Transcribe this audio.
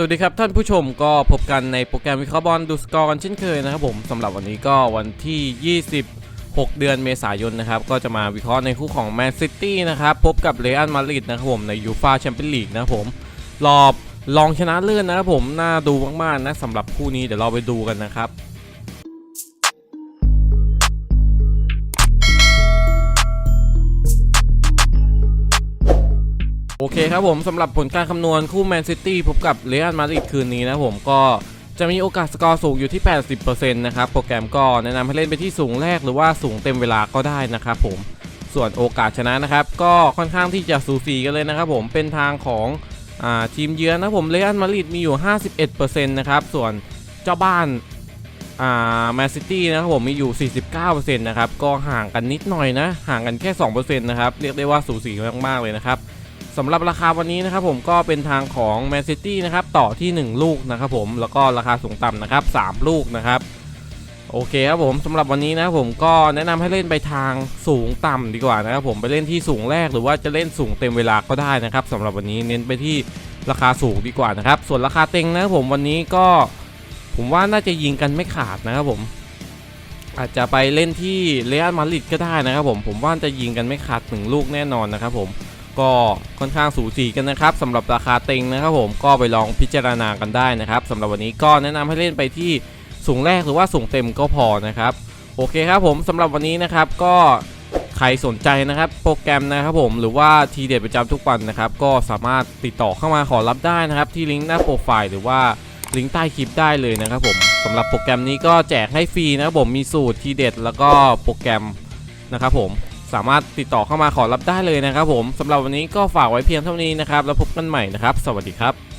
สวัสดีครับท่านผู้ชมก็พบกันในโปรแกรมวิเคราะห์บอลดูสกอร์กันเช่นเคยนะครับผมสำหรับวันนี้ก็วันที่ 26 เดือนเมษายนนะครับก็จะมาวิเคราะห์ในคู่ของแมนซิตี้นะครับพบกับเรอัลมาดริดนะครับผมในยูฟาแชมเปี้ยนลีกนะครับผมรอบรองชนะเลิศนะครับผมน่าดูมากๆนะสำหรับคู่นี้เดี๋ยวเราไปดูกันนะครับ โอเคครับผมสำหรับผลการคำนวณคู่แมนซิตี้พบกับเรอัลมาดริดคืนนี้นะผมก็จะมีโอกาสสกอร์สูงอยู่ที่ 80%นะครับ โปรแกรมก็แนะนำให้เล่นไปที่สูงแรกหรือว่าสูงเต็มเวลาก็ได้นะครับผมส่วนโอกาสชนะนะครับ ก็ค่อนข้างที่จะสูสีกันเลยนะครับผมเป็นทางของอทีมเยือนนะผมเรอัลมาดริดมีอยู่ 51%นะครับส่วนเจ้าบ้านแมนซิตี้นะครับผมมีอยู่ 49%นะครับก็ห่างกันนิดหน่อยนะห่างกันแค่ 2%นะครับเรียกได้ว่าสูสีมากๆเลยนะครับ สำหรับราคาวันนี้นะครับผมก็เป็นทางของ Man City นะครับต่อที่ 1 ลูกนะครับผมแล้วก็ราคาสูงต่ำนะครับ 3 ลูกนะครับโอเคครับผมสำหรับวันนี้นะครับผมก็แนะนำให้เล่นไปทางสูงต่ำดีกว่านะครับผมไปเล่นที่สูงแรกหรือว่าจะเล่นสูงเต็มเวลาก็ได้นะครับสำหรับวันนี้เน้นไปที่ราคาสูงดีกว่านะครับ ส่วนราคาเต็งนะครับผมวันนี้ก็ผมว่าน่าจะยิงกันไม่ขาดนะครับผม อาจจะไปเล่นที่เรอัลมาดริดก็ได้นะครับผมผมว่าจะยิงกันไม่ขาดหนึ่งลูกแน่นอนนะครับผม ก็ค่อนข้างสูสีกันนะครับสำหรับราคาเต็งนะครับผมก็ไปลองพิจารณากันได้นะครับสำหรับวันนี้ก็แนะนำให้เล่นไปที่สูงแรกหรือว่าสูงเต็มก็พอนะครับ โอเคครับผมสำหรับวันนี้นะครับก็ใครสนใจนะครับโปรแกรมนะครับผมหรือว่าทีเด็ดประจำทุกวันนะครับก็สามารถติดต่อเข้ามาขอรับได้นะครับที่ลิงก์หน้าโปรไฟล์หรือว่าลิงก์ใต้คลิปได้เลยนะครับผมสำหรับโปรแกรมนี้ก็แจกให้ฟรีนะครับผมมีสูตรทีเด็ดแล้วก็โปรแกรมนะครับผม สามารถติดต่อเข้ามาขอรับได้เลยนะครับผมสำหรับวันนี้ก็ฝากไว้เพียงเท่านี้นะครับแล้วพบกันใหม่นะครับ สวัสดีครับ